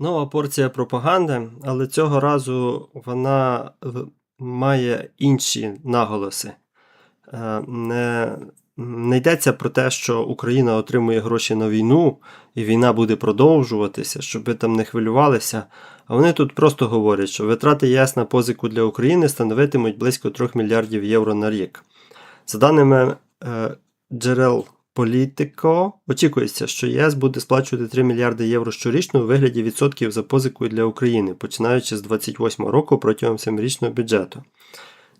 Нова порція пропаганди, але цього разу вона має інші наголоси. Е, Не, не йдеться про те, що Україна отримує гроші на війну, і війна буде продовжуватися, щоб ви там не хвилювалися. А вони тут просто говорять, що витрати ЄС на позику для України становитимуть близько 3 мільярдів євро на рік. За даними е, джерел Політико, очікується, що ЄС буде сплачувати 3 мільярди євро щорічно у вигляді відсотків за позикою для України, починаючи з 28 року протягом 7-річного бюджету.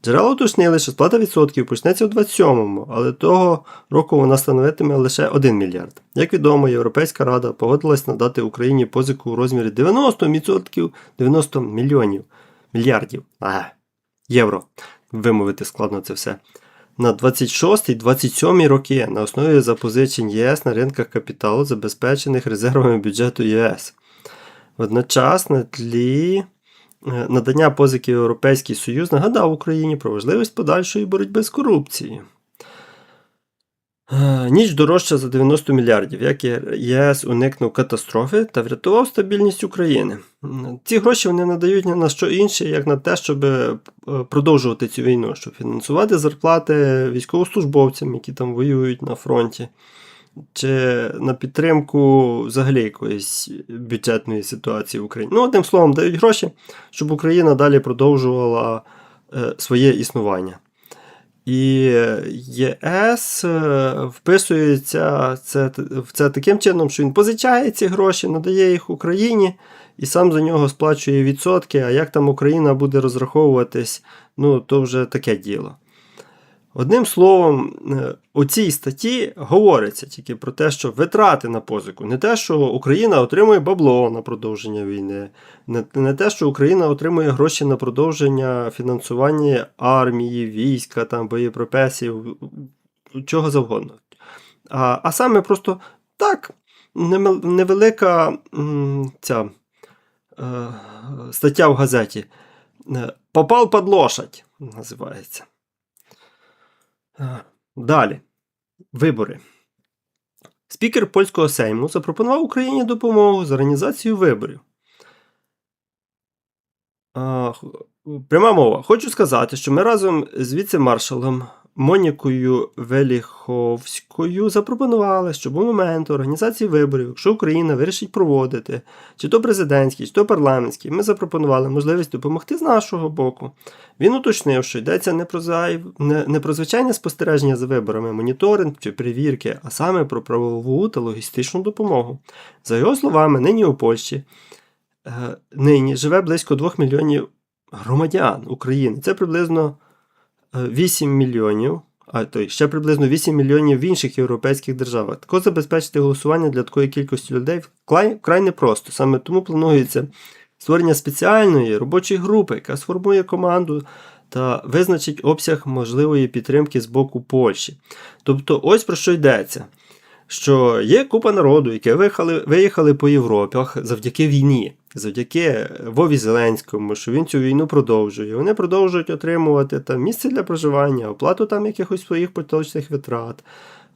Джерела уточнили, що сплата відсотків почнеться у 27-му, але того року вона становитиме лише 1 мільярд. Як відомо, Європейська Рада погодилась надати Україні позику у розмірі 90%, 90 мільйонів мільярдів а, євро. Вимовити складно це все. На 26-27 роки на основі запозичень ЄС на ринках капіталу, забезпечених резервами бюджету ЄС. Водночас на тлі е, надання позики Європейський Союз нагадав Україні про важливість подальшої боротьби з корупцією. Е, Ніч дорожча за 90 мільярдів, як ЄС уникнув катастрофи та врятував стабільність України. Ці гроші вони надають не на що інше, як на те, щоб е, продовжувати цю війну, щоб фінансувати зарплати військовослужбовцям, які там воюють на фронті, чи на підтримку взагалі якоїсь бюджетної ситуації в Україні. Ну, одним словом, дають гроші, щоб Україна далі продовжувала е, своє існування. І ЄС е, вписується це, в це таким чином, що він позичає ці гроші, надає їх Україні і сам за нього сплачує відсотки. А як там Україна буде розраховуватись, ну то вже таке діло. Одним словом, е, у цій статті говориться тільки про те, що витрати на позику, не те, що Україна отримує бабло на продовження війни, не, те, що Україна отримує гроші на продовження фінансування армії, війська, там, боєприпасів, чого завгодно. А, а саме просто так, невелика ця е, стаття в газеті. Попав під лошадь, називається. Далі. Вибори. Спікер польського сейму запропонував Україні допомогу з організацією виборів. Пряма мова. Хочу сказати, що ми разом з віце-маршалом Монікою Веліховською запропонували, щоб у момент організації виборів, якщо Україна вирішить проводити, чи то президентський, чи то парламентський, ми запропонували можливість допомогти з нашого боку. Він уточнив, що йдеться не про, зайв... не, не про звичайне спостереження за виборами, моніторинг чи перевірки, а саме про правову та логістичну допомогу. За його словами, нині у Польщі е, нині живе близько 2 мільйонів громадян України. Це приблизно 8 мільйонів, а то ще приблизно 8 мільйонів в інших європейських державах. Також забезпечити голосування для такої кількості людей вкрай непросто. Саме тому планується створення спеціальної робочої групи, яка сформує команду та визначить обсяг можливої підтримки з боку Польщі. Тобто, ось про що йдеться. Що є купа народу, які виїхали, виїхали по Європах завдяки війні, завдяки Вові Зеленському, що він цю війну продовжує. Вони продовжують отримувати там місце для проживання, оплату там якихось своїх поточних витрат,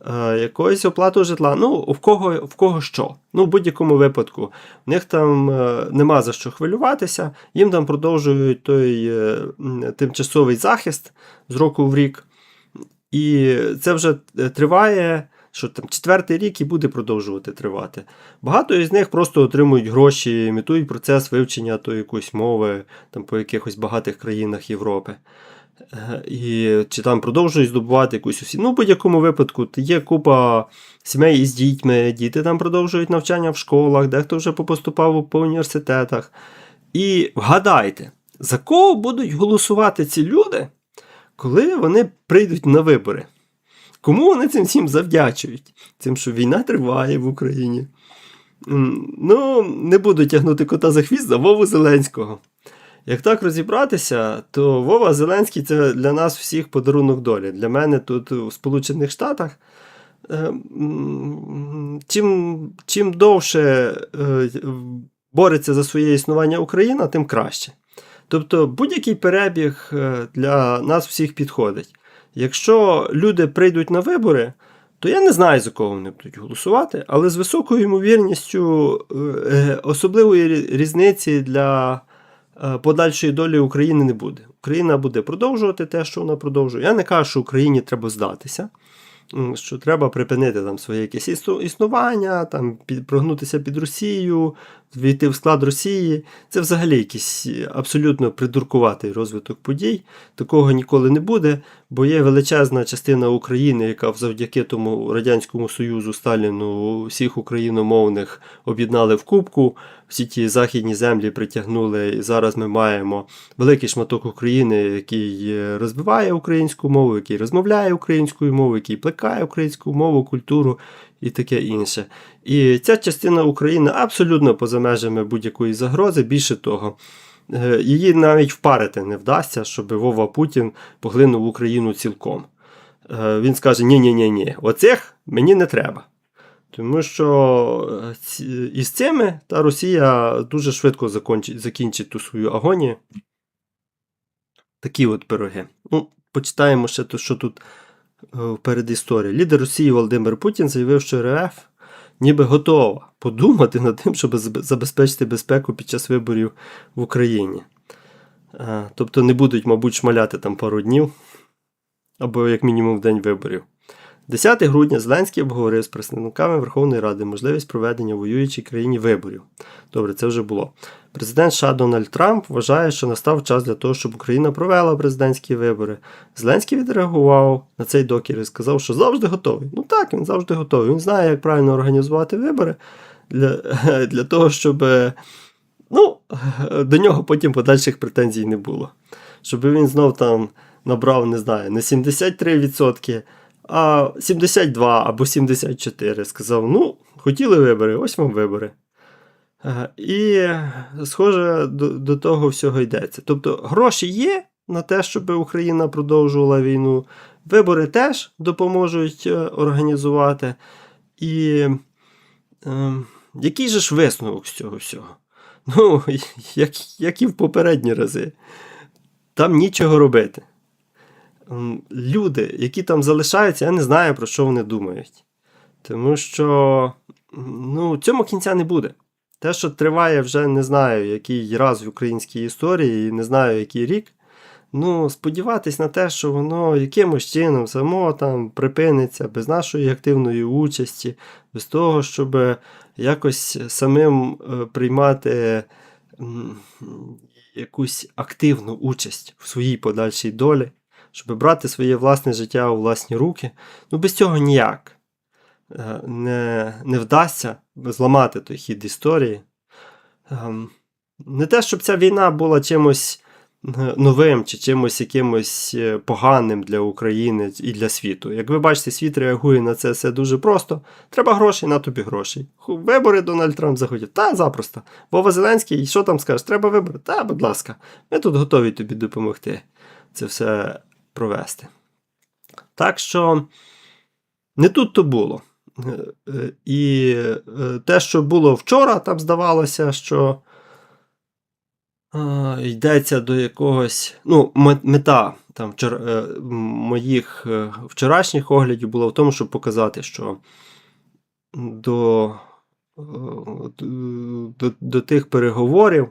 е, якоїсь оплату житла. Ну, в кого, в кого що. Ну, в будь-якому випадку. В них там е, нема за що хвилюватися, їм там продовжують той е, тимчасовий захист з року в рік. І це вже е, триває. Що там четвертий рік і буде продовжувати тривати. Багато із них просто отримують гроші, імітують процес вивчення то якоїсь мови там по якихось багатих країнах Європи. Е, І чи там продовжують здобувати якусь освіту. Ну, в будь-якому випадку є купа сімей із дітьми, діти там продовжують навчання в школах, дехто вже попоступав по університетах. І вгадайте, за кого будуть голосувати ці люди, коли вони прийдуть на вибори? Кому вони цим всім завдячують? Тим, що війна триває в Україні. Ну, не буду тягнути кота за хвіст за Вову Зеленського. Як так розібратися, то Вова Зеленський це для нас всіх подарунок долі. Для мене тут у Сполучених Штатах. е, Чим, чим довше е, бореться за своє існування Україна, тим краще. Тобто будь-який перебіг е, для нас всіх підходить. Якщо люди прийдуть на вибори, то я не знаю, за кого вони будуть голосувати, але з високою ймовірністю е, особливої різниці для е, подальшої долі України не буде. Україна буде продовжувати те, що вона продовжує. Я не кажу, що Україні треба здатися, що треба припинити там своє якесь існу- існування, там, під, прогнутися під Росію, війти в склад Росії. Це взагалі якийсь абсолютно придуркуватий розвиток подій. Такого ніколи не буде, бо є величезна частина України, яка завдяки тому Радянському Союзу Сталіну всіх україномовних об'єднали в кубку. Всі ті західні землі притягнули, і зараз ми маємо великий шматок України, який розвиває українську мову, який розмовляє українською мовою, який плекає українську мову, культуру і таке інше. І ця частина України абсолютно поза межами будь-якої загрози. Більше того, е, її навіть впарити не вдасться, щоб Вова Путін поглинув Україну цілком. Е, Він скаже: ні-ні-ні, ні оцих мені не треба. Тому що е, із цими та Росія дуже швидко закінчить ту свою агонію. Такі от пироги. Ну, почитаємо ще, то, що тут е, в. Лідер Росії Володимир Путін заявив, що РФ ніби готова подумати над тим, щоб забезпечити безпеку під час виборів в Україні. Е, Тобто не будуть, мабуть, шмаляти там пару днів або як мінімум в день виборів. 10 грудня Зеленський обговорив з представниками Верховної Ради можливість проведення воюючій країні виборів. Добре, це вже було. Президент США Дональд Трамп вважає, що настав час для того, щоб Україна провела президентські вибори. Зеленський відреагував на цей докір і сказав, що завжди готовий. Ну так, він завжди готовий. Він знає, як правильно організувати вибори для, для того, щоб е, ну, до нього потім подальших претензій не було. Щоб він знов там набрав, не знаю, не 73%, а 72 або 74. Сказав: ну, хотіли вибори, ось вам вибори. Е, І, схоже, до, до того всього йдеться. Тобто, гроші є на те, щоб Україна продовжувала війну. Вибори теж допоможуть е, організувати. І е, який же ж висновок з цього всього? Ну, як, як і в попередні рази. Там нічого робити. Люди, які там залишаються, я не знаю, про що вони думають. Тому що ну, цьому кінця не буде. Те, що триває вже не знаю, який раз в українській історії, і не знаю, який рік. Ну, сподіватись на те, що воно якимось чином само там припиниться без нашої активної участі, без того, щоб якось самим е, приймати якусь активну участь в своїй подальшій долі, щоб брати своє власне життя у власні руки. Ну, без цього ніяк е, не, не вдасться зламати той хід історії. Ем, Не те, щоб ця війна була чимось е, новим чи чимось якимось е, поганим для України і для світу. Як ви бачите, світ реагує на це все дуже просто. Треба грошей, на тобі грошей. Вибори Дональд Трамп захотів. Та запросто. Вова Зеленський, що там скажеш? Треба вибори? Та, будь ласка, ми тут готові тобі допомогти це все провести. Так що не тут то було. Е, е, І е, те, що було вчора, там здавалося, що йдеться до якогось. Ну, мета там, вчора, моїх вчорашніх оглядів була в тому, щоб показати, що до, до, до тих переговорів,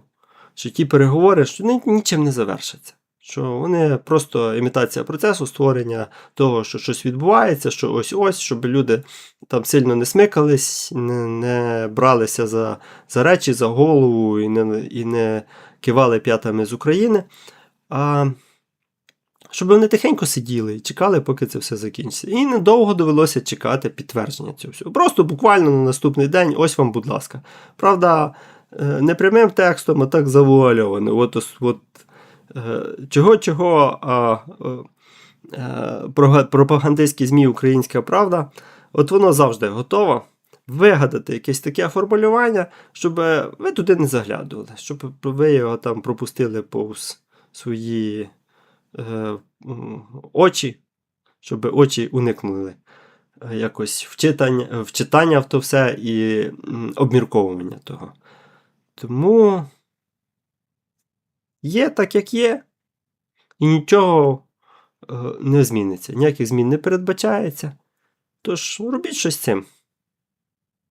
що ті переговори що нічим не завершаться. Що вони просто імітація процесу створення того, що щось відбувається, що ось-ось, щоб люди там сильно не смикались, не, не бралися за, за речі, за голову і не, і не кивали п'ятами з України. А щоб вони тихенько сиділи і чекали, поки це все закінчиться. І недовго довелося чекати підтвердження цього всього. Просто буквально на наступний день, ось вам, будь ласка. Правда, е, не прямим текстом, а так завуальовано. От, от, е, чого-чого, а е, е, пропагандистські ЗМІ Українська Правда, от воно завжди готово вигадати якесь таке формулювання, щоб ви туди не заглядували, щоб ви його там пропустили повз свої е, очі, щоб очі уникнули е, якось вчитання, вчитання в то все і обмірковування того. Тому є так, як є, і нічого е, не зміниться. Ніяких змін не передбачається. Тож робіть щось з цим.